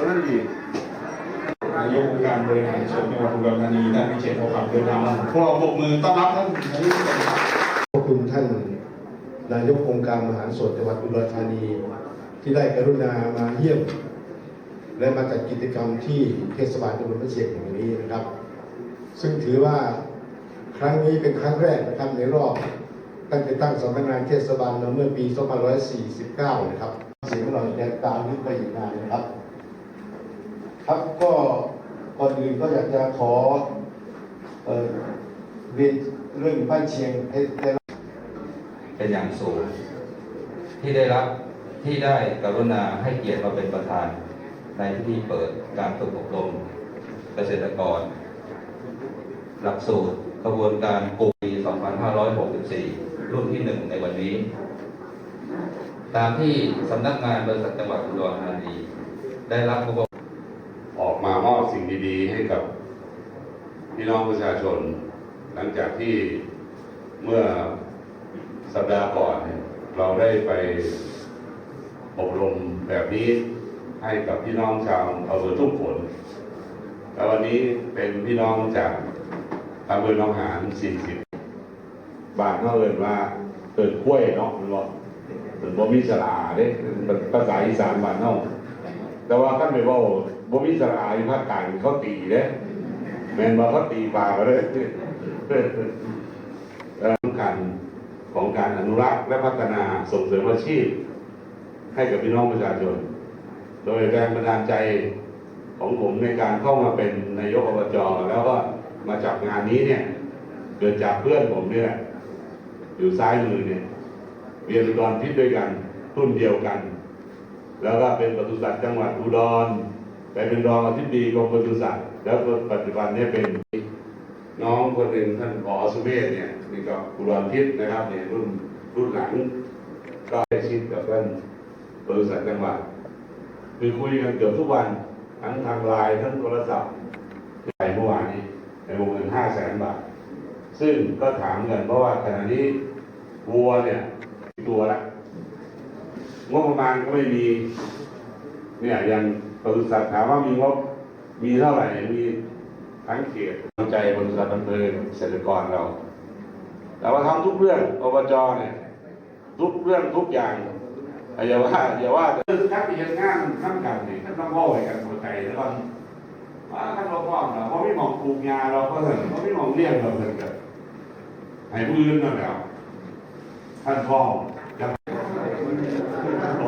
นายกองค์การบริหารส่วนจังหวัดอุดรธานีท่านวิเชษฐ์โอคำเดินทางมาพวกเราปรบมือต้อนรับท่านนายกครับขอบคุณท่านนายกองค์การมหาส่วนจังหวัดอุดรธานี ที่ได้กรุณามาเยี่ยม และมาจัดกิจกรรมที่เทศบาลตำบลพระเชียงแห่งนี้นะครับ ซึ่งถือว่าครั้งนี้เป็นครั้งแรกนะครับในรอบตั้งแต่ตั้งสำนักงานเทศบาลมาเมื่อปี 2549 นะครับ เสียงเราจะตามนี้ไปอีกนานนะครับ ครับก็ก่อนอื่นก็อยากจะขอเรียนเรื่องบ้านเชียงให้ได้รับเป็นอย่างสูง ที่ได้รับที่ได้กรุณาให้เกียรติมาเป็นประธาน ในพิธีเปิดการฝึกอบรมเกษตรกร หลักสูตรกระบวนการปูปี 2564 รุ่นที่หนึ่งในวันนี้ ตามที่สำนักงานบริษัทจังหวัดอุดรธานีได้รับงบออกมามอบ สิ่งดีๆ ให้กับพี่น้องประชาชน หลังจากที่เมื่อสัปดาห์ก่อนเราได้ไปอบรมแบบนี้ให้กับพี่น้องชาวอำเภอทุ่งฝนแล้ววันนี้เป็นพี่น้องจากอำเภอหนองหาน40 บานเขาเอินว่าเอินกล้วยเนาะมันบอกเอินบ่มีสลาเด้เป็นภาษาอีสานบ้านเฮา แต่ว่าขั้นไปเว่าบ่มีสลายภาคกลางเขาตีเด้แม่นว่าเขาตีปลากเลยเอ่อสำคัญของการอนุรักษ์และพัฒนาส่งเสริมอาชีพ ให้กับพี่น้องประชาชน โดยแรงบันดาลใจของผมในการเข้ามาเป็นนายกอบจแล้วก็มาจับงานนี้เนี่ยเกิดจากเพื่อนผมเนี่ยอยู่ซ้ายมือเนี่ยเรียนอุดรพิษด้วยกันรุ่นเดียวกัน แล้วก็เป็นปศุสัตว์จังหวัดอุดรไปเป็นรองอธิบดีกรมปศุสัตว์แล้วก็ปัจจุบันเนี่ยเป็นน้องคนหนึ่งท่านผอสุเมธเนี่ยนี่ก็อุดรพิษนะครับเนี่ยรุ่นรุ่นหลัง ก็ได้ชิดกับท่านปศุสัตว์จังหวัดคือคุยกันเกือบทุกวันทั้งทางไลน์ทั้งโทรศัพท์ไปเมื่อวานนี้ในวงเงินห้าแสนบาท ซึ่งก็ถามกันเพราะว่าขณะนี้วัวเนี่ยตัวละ งบประมาณก็ไม่มี เนี่ยอย่างปศุสัตว์ถามว่ามีงบมีเท่าไหร่ มีทั้งเขตกำลังใจปศุสัตว์อำเภอเกษตรกรเรา แต่ว่าทำทุกเรื่องอบจเนี่ยทุกเรื่องทุกอย่างอย่าว่าอย่าว่าแต่ถ้าไปเห็นงานข้ามกันนี่ท่านต้องพ่อไว้กันหัวใจแล้วก็ว่าท่านเราพ่อเราเพราะไม่มองปลูกยาเราก็เห็นเพราะไม่มองเลี้ยงเราเห็นกันให้ผู้อื่นนั่นแหละท่านพ่อจะ โอ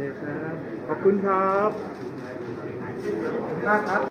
เคครับ ขอบคุณครับมากครับ